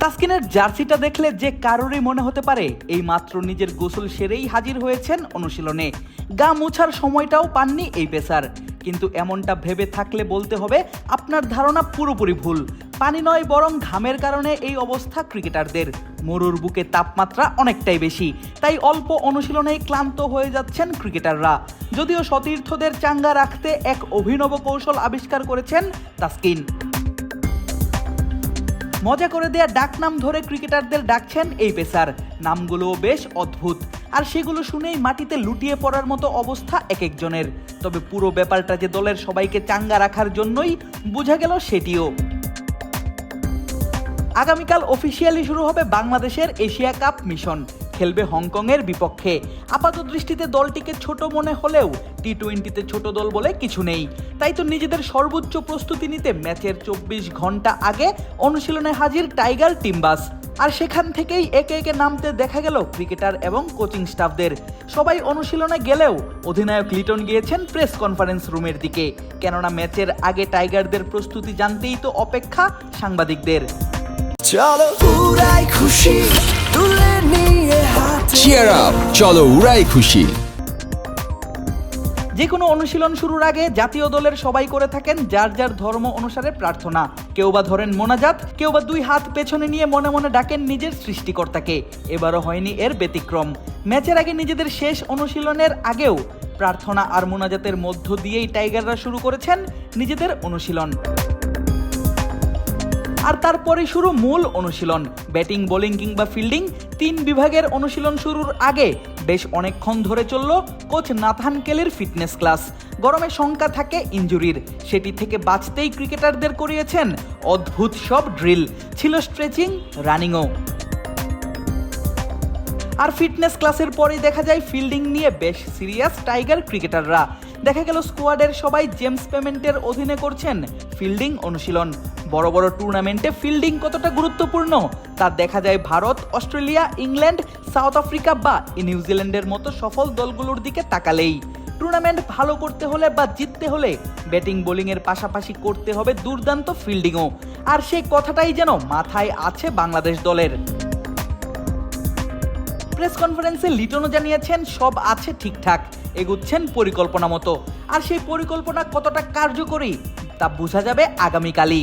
তাসকিনের জার্সিটা দেখলে যে কারোরই মনে হতে পারে, এই মাত্র নিজের গোসল সেরেই হাজির হয়েছেন অনুশীলনে। গা মোছার সময়টাও পাননি এই পেসার। কিন্তু এমনটা ভেবে থাকলে বলতে হবে, আপনার ধারণা পুরোপুরি ভুল। পানি নয়, বরং ঘামের কারণে এই অবস্থা ক্রিকেটারদের। মরুর বুকে তাপমাত্রা অনেকটাই বেশি, তাই অল্প অনুশীলনেই ক্লান্ত হয়ে যাচ্ছেন ক্রিকেটাররা। যদিও সতীর্থদের চাঙ্গা রাখতে এক অভিনব কৌশল আবিষ্কার করেছেন তাসকিন। মজা করে দেয়া ডাক নাম ধরে ক্রিকেটারদের ডাকছেন এই পেসার। নামগুলোও বেশ অদ্ভুত। আর সেগুলো শুনেই মাটিতে লুটিয়ে পড়ার মতো অবস্থা এক একজনের তবে পুরো ব্যাপারটা যে দলের সবাইকে চাঙ্গা রাখার জন্যই বোঝা গেল সেটিও। আগামীকাল অফিসিয়ালি শুরু হবে বাংলাদেশের এশিয়া কাপ মিশন। খেলবে হংকংয়ের বিপক্ষে। আপাত দৃষ্টিতে দলটিকে ছোট মনে হলেও টি টোয়েন্টিতে ছোট দল বলে কিছু নেই। তাই তো নিজেদের সর্বোচ্চ প্রস্তুতি নিতে ম্যাচের চব্বিশ ঘণ্টা আগে অনুশীলনে হাজির টাইগার টিম্বাস। আর সেখান থেকেই একে একে নামতে দেখা গেল ক্রিকেটার এবং কোচিং স্টাফদের। সবাই অনুশীলনে গেলেও অধিনায়ক লিটন গিয়েছেন প্রেস কনফারেন্স রুমের দিকে। কেননা ম্যাচের আগে টাইগারদের প্রস্তুতি জানতেই তো অপেক্ষা সাংবাদিকদের। চলো খুশি তুলে চিয়ার আপ চলো উড়াই খুশি। যে কোনো অনুশীলন শুরুর আগে জাতীয় দলের সবাই করে থাকেন যার যার ধর্ম অনুসারে প্রার্থনা। কেউ বা ধরেন মোনাজাত, কেউ বা দুই হাত পেছনে নিয়ে মনে মনে ডাকেন নিজের সৃষ্টিকর্তাকে। এবারও হয়নি এর ব্যতিক্রম। ম্যাচের আগে নিজেদের শেষ অনুশীলনের আগেও প্রার্থনা আর মোনাজাতের মধ্য দিয়েই টাইগাররা শুরু করেছেন নিজেদের অনুশীলন। আর তারপরে শুরু মূল অনুশীলন। ব্যাটিং, বোলিং কিংবা ফিল্ডিং, তিন বিভাগের অনুশীলন শুরুর আগে বেশ অনেকক্ষণ ধরে চলল কোচ নাথান কেলির ফিটনেস ক্লাস। গরমে শঙ্কা থাকে ইঞ্জুরির। সেটি থেকে বাঁচতেই ক্রিকেটারদের করিয়েছেন অদ্ভুত সব ড্রিল। ছিল স্ট্রেচিং, রানিংও। আর ফিটনেস ক্লাসের পরেই দেখা যায় ফিল্ডিং নিয়ে বেশ সিরিয়াস টাইগার ক্রিকেটাররা। দেখা গেল স্কোয়াডের সবাই জেমস পেমেন্টের অধীনে করছেন ফিল্ডিং অনুশীলন। বড় বড় টুর্নামেন্টে ফিল্ডিং কতটা গুরুত্বপূর্ণ? তা দেখা যায় Bharat, Australia, England, South Africa বা নিউজিল্যান্ডের মতো সফল দলগুলোর দিকে তাকালেই। টুর্নামেন্ট ভালো করতে হলে বা জিততে হলে ব্যাটিং বোলিংয়ের পাশাপাশি করতে হবে দুর্দান্ত ফিল্ডিংও আর সেই কথাটাই যেন মাথায় আছে বাংলাদেশ দলের। প্রেস কনফারেন্সে লিটনও জানিয়েছেন, সব আছে ঠিকঠাক, এগুচ্ছেন পরিকল্পনা মতো। আর সেই পরিকল্পনা কতটা কার্যকরী তা বোঝা যাবে আগামীকালই।